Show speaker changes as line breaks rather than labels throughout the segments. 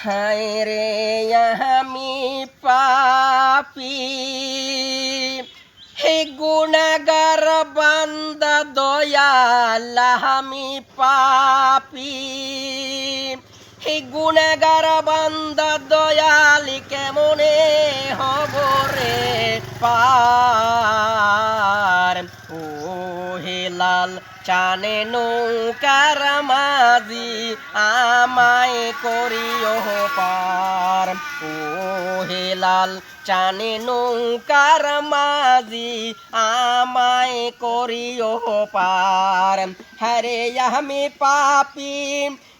হায় রে আমি পাপি হে গুণাগার বান্দা দয়াল আমি পাপি হে গুণাগার বান্দা দয়াল কেমনে হব রে পার চানে নৌকার মাঝি আমায় করিও পার। ও হে লাল চানে নৌকার মাঝি আমায় করিও পার। হরে আমি পাপি,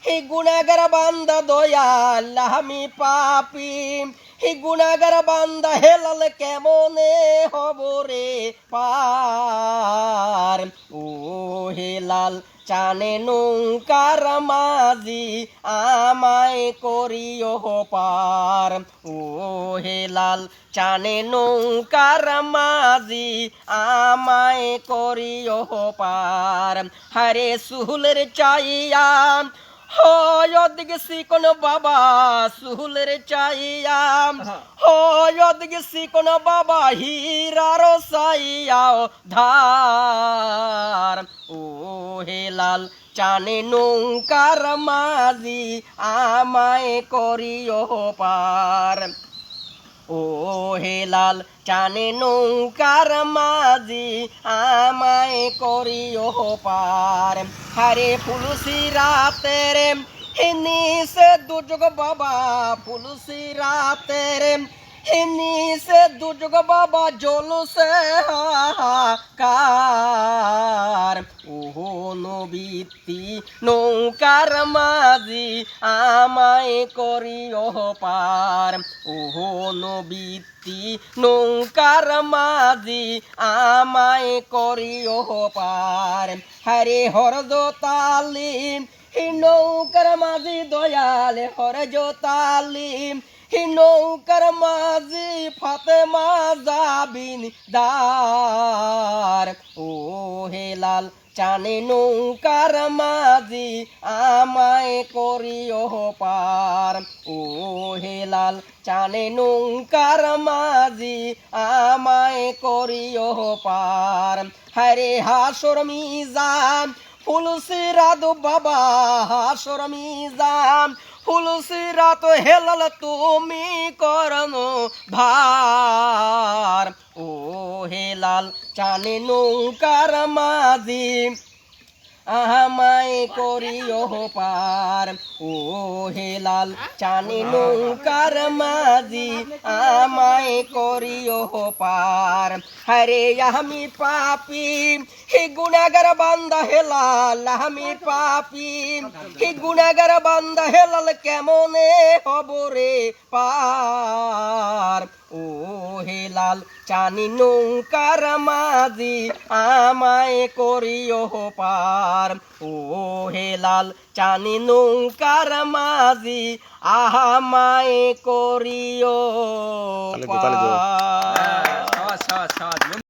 হে গুণাগার বান্দা দয়াল, আমি পাপি। হে গুণাগার বান্দা হেলাল, কেমনে হব রে হে লাল চানে নৌকার মাঝি, আমায় করিও পার। ও হে লাল চানে নৌকার মাঝি, আমায় করিও পার। হরে সুহুলের চাইয়া হয় বাবা সুহুলের হয়। বাবা হীরার সাইয়াও ধার। ও হে লাল চানে নৌকার মাঝি আমায় করিও পার। ও হে লাল চানে নৌকার মাঝি, আমায় করিও পার। হারে ফুলসি রাতের হিনিসে দুর্যোগ বাবা, ফুলসি রাতের হিনিসে দুর্যোগ বাবা জলসে কার নবীতি নৌকার মাঝি আমায় করিও পার। ওহো নবীতি, নৌকার মাঝি আমায় করিও পার। হরে হরদ তালিম হি নৌকার মাঝি দয়ালে হরজ তালিম হি নৌকার মাঝি ফাতেমা যাবিন দার। ও হে চানে নৌকার মাঝি আমায় করিও পার। ও হে লাল চানে নৌকার মাঝি আমায় করিও পার। হরে হাসর মিজান ফুলসি রাত বাবা, হাসর মিজান ফুলসি রাত হেলাল তুমি করনো ও চানে নৌকার মাঝি। আমায় করিও পার। ও হেলাল চানে নৌকার মাঝি, আমায় করিও পার। হরে আমি পাপি, হে গুণাগার বান্দা হেলাল আমি পাপি। হে গুণাগার বান্দা হেলাল কেমনে হব রে পার? ও হে লাল চানি নৌকার মাঝি, আমায় করিও পার। ও হে লাল চানি নৌকার মাঝি
আহা মায়ে
করিও